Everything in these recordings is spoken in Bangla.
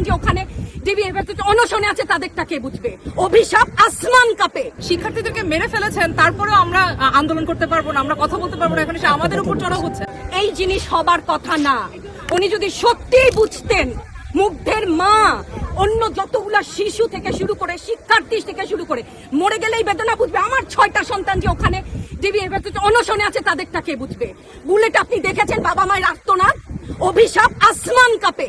যে ওখানে ডিবি অনশনে আছে তাদেরটা কে বুঝবে? অভিশাপ আসমান কাপে। শিক্ষার্থীদেরকে মেরে ফেলেছেন তারপরেও আমরা আন্দোলন করতে পারব না আমরা কথা বলতে পারব না এখন আমাদের উপর হচ্ছে। এই জিনিস হবার কথা না। উনি যদি সত্যিই বুঝতেন মুগ্ধের মা অন্য যতগুলা শিশু থেকে শুরু করে শিক্ষার্থী থেকে শুরু করে মরে গেলেই বেদনা বুঝবে। আমার ছয়টা সন্তান যে ওখানে ডিবি অনশনে আছে তাদেরটা কে বুঝবে? বুলেট আপনি দেখেছেন বাবা মায়ের আর্তনাদ? অভিশাপ আসমান কাপে।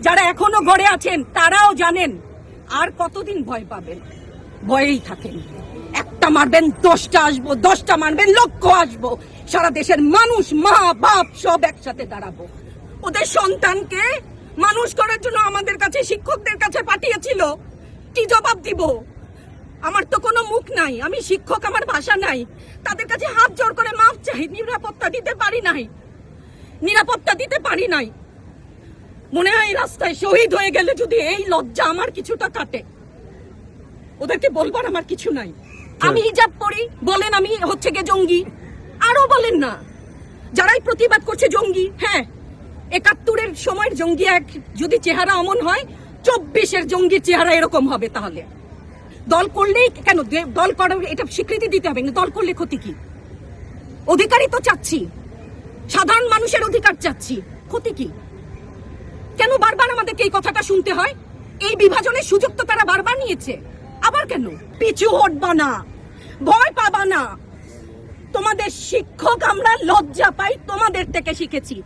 যারা এখনও ঘরে আছেন, তারাও জানেন, আর কতদিন ভয় পাবেন? ভয়েই থাকেন। একটা মারবেন, দশটা আসব, দশটা মারবেন লক্ষ আসব। সারা দেশের মানুষ, মা, বাপ সব একসাথে দাঁড়াবো। ওদের সন্তানকে মানুষ করার জন্য আমাদের কাছে, শিক্ষকদের কাছে পাঠিয়েছিল। কি জবাব দিব? আমার তো কোনো মুখ নাই, আমি শিক্ষক, আমার ভাষা নাই। তাদের কাছে হাত জোর করে মাপ চাই, নিরাপত্তা দিতে পারি নাই। নিরাপত্তা দিতে পারি নাই। মনে হয় রাস্তায় শহীদ হয়ে গেলে যদি এই লজ্জা আমার কিছুটা কাটে। ওদেরকে বলবার আমার কিছু নাই। আমি হিজাব পরি বলেন আমি হচ্ছে গে জঙ্গি। আরও বলেন না। যারাই প্রতিবাদ করছে জঙ্গি হ্যাঁ একাত্তরের সময়ের জঙ্গি এক যদি চেহারা অমন হয় চব্বিশের জঙ্গির চেহারা এরকম হবে তাহলে। দল করলেই কেন? দল করার এটা স্বীকৃতি দিতে হবে না দল করলে ক্ষতি কি? অধিকারই তো চাচ্ছি। সাধারণ মানুষের অধিকার চাচ্ছি। ক্ষতি কি? কেন বারবার আমাদেরকে এই কথাটা শুনতে হয়? এই বিভাজনের সুযোগ তো তারা বারবার নিয়েছে। আবার কেন? পিছু হটবা না। ভয় পাবা না। তোমাদের শিক্ষক আমরা লজ্জা পাই তোমাদের থেকে শিখেছি।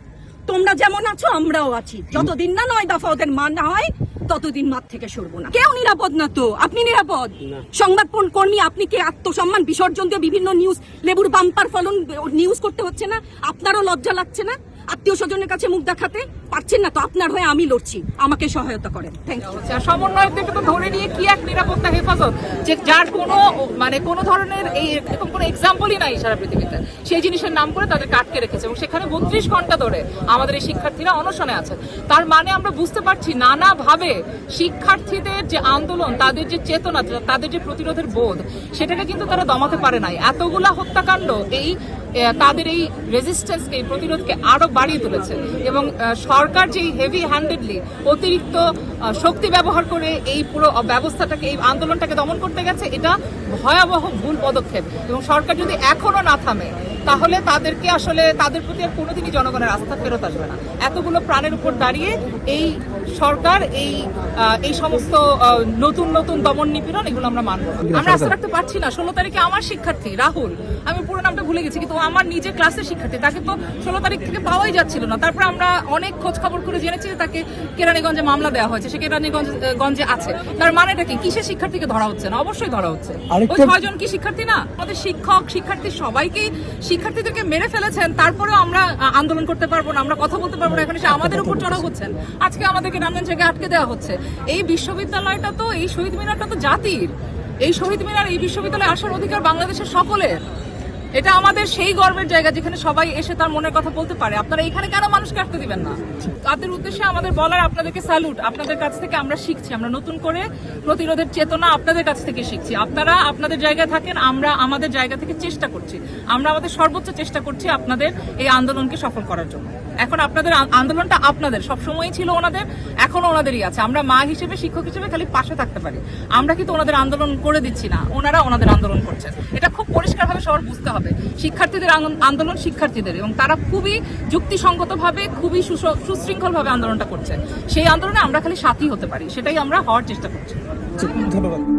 তোমরা যেমন আছো আমরাও আছি। যতদিন না নয় দফা ওদের মান না হয় ততদিন মাঠ থেকে সরবো না। কেউ নিরাপদ না তো? আপনি নিরাপদ? সংবাদ কর্মী? আপনি কি? আত্মসম্মান বিসর্জন দিয়ে বিভিন্ন নিউজ লেবুর বাম্পার ফলন নিউজ করতে হচ্ছে না? আপনারও লজ্জা লাগছে না? আত্মীয় স্বজনের কাছে মুখ দেখাতে পারছেন না, তো আপনার হয়ে আমি লড়ছি। আমাকে সহায়তা করেন। থ্যাংক ইউ হচ্ছে। আর সমন্বয়কদেরকে তো ধরে নিয়ে কি এক নিরাপত্তা হেফাজত? যে যার কোনো মানে কোনো ধরনের এই এরকম কোনো এক্সাম্পলই নাই সারা পৃথিবীতে। সেই জিনিসের নাম করে তাদেরকে আটকে রেখেছে। এবং সেখানে বত্রিশ ঘণ্টা ধরে আমাদের এই শিক্ষার্থীরা অনশনে আছে। তার মানে আমরা বুঝতে পারছি নানাভাবে শিক্ষার্থীদের যে আন্দোলন, তাদের যে চেতনা, তাদের যে প্রতিরোধের বোধ, সেটাকে কিন্তু তারা দমাতে পারে নাই। এতগুলা হত্যাকাণ্ড এই তাদের এই রেজিস্ট্যান্সকে এই প্রতিরোধকে আরও বাড়িয়ে তুলেছে। এবং সরকার যেই হেভি হ্যান্ডেডলি অতিরিক্ত শক্তি ব্যবহার করে এই পুরো ব্যবস্থাটাকে এই আন্দোলনটাকে দমন করতে গেছে, এটা ভয়াবহ ভুল পদক্ষেপ। এবং সরকার যদি এখনও না থামে তাহলে তাদেরকে আসলে তাদের প্রতি আর কোনোদিনই জনগণের আস্থা ফেরত আসবে না। এতগুলো প্রাণের উপর দাঁড়িয়ে এই সরকার এই এই সমস্ত নতুন নতুন দমন নিপীড়ন এগুলো আমরা মানব আমরা আস্থা রাখতে পারছি না। ষোলো তারিখে আমার শিক্ষার্থী রাহুল আমি পুরো নামটা ভুলে গেছি কিন্তু আমার নিজের ক্লাসের শিক্ষার্থী। তাকে তো ষোলো তারিখ থেকে পাওয়াই যাচ্ছিল না। তারপর আমরা অনেক খোঁজ খবর করে জেনেছি যে তাকে কেরানীগঞ্জে মামলা দেওয়া হয়েছে। সে কেরানীগঞ্জ গঞ্জে আছে। তার মানেটা কি? কিসের শিক্ষার্থীকে ধরা হচ্ছে না? অবশ্যই ধরা হচ্ছে। ওই ছয়জন কি শিক্ষার্থী না? আমাদের শিক্ষক শিক্ষার্থী সবাইকেই শিক্ষার্থীদেরকে মেরে ফেলেছেন, তারপরেও আমরা আন্দোলন করতে পারব না, আমরা কথা বলতে পারব না, এখন সে আমাদের উপর চড়া হচ্ছেন। আজকে আমাদেরকে নানান জায়গায় আটকে দেওয়া হচ্ছে। এই বিশ্ববিদ্যালয়টা তো, এই শহীদ মিনারটা তো জাতির। এই শহীদ মিনার, এই বিশ্ববিদ্যালয়ে আসার অধিকার বাংলাদেশের সকলের। এটা আমাদের সেই গর্বের জায়গা যেখানে সবাই এসে তার মনের কথা বলতে পারে। আপনারা এখানে কেন মানুষকে আসতে দিবেন না? তাদের উদ্দেশ্যে আমাদের বলার আপনাদেরকে স্যালুট আপনাদের কাছ থেকে আমরা শিখছি। আমরা নতুন করে প্রতিরোধের চেতনা আপনাদের কাছ থেকে শিখছি। আপনারা আপনাদের জায়গায় থাকেন, আমরা আমাদের জায়গা থেকে চেষ্টা করছি। আমরা আমাদের সর্বোচ্চ চেষ্টা করছি আপনাদের এই আন্দোলনকে সফল করার জন্য। এখন আপনাদের আন্দোলনটা আপনাদের। সবসময়ই ছিল ওনাদের, এখনও ওনাদেরই আছে। আমরা মা হিসেবে, শিক্ষক হিসেবে খালি পাশে থাকতে পারি। আমরা কিন্তু ওনাদের আন্দোলন করে দিচ্ছি না, ওনারা ওনাদের আন্দোলন করছেন এটা খুব পরিষ্কারভাবে সবার বুঝতে হবে। শিক্ষার্থীদের আন্দোলন শিক্ষার্থীদের এবং তারা খুবই যুক্তিসঙ্গতভাবে, খুবই সুশৃঙ্খলভাবে আন্দোলনটা করছে। সেই আন্দোলনে আমরা খালি সাথী হতে পারি। সেটাই আমরা হওয়ার চেষ্টা করছি। ধন্যবাদ।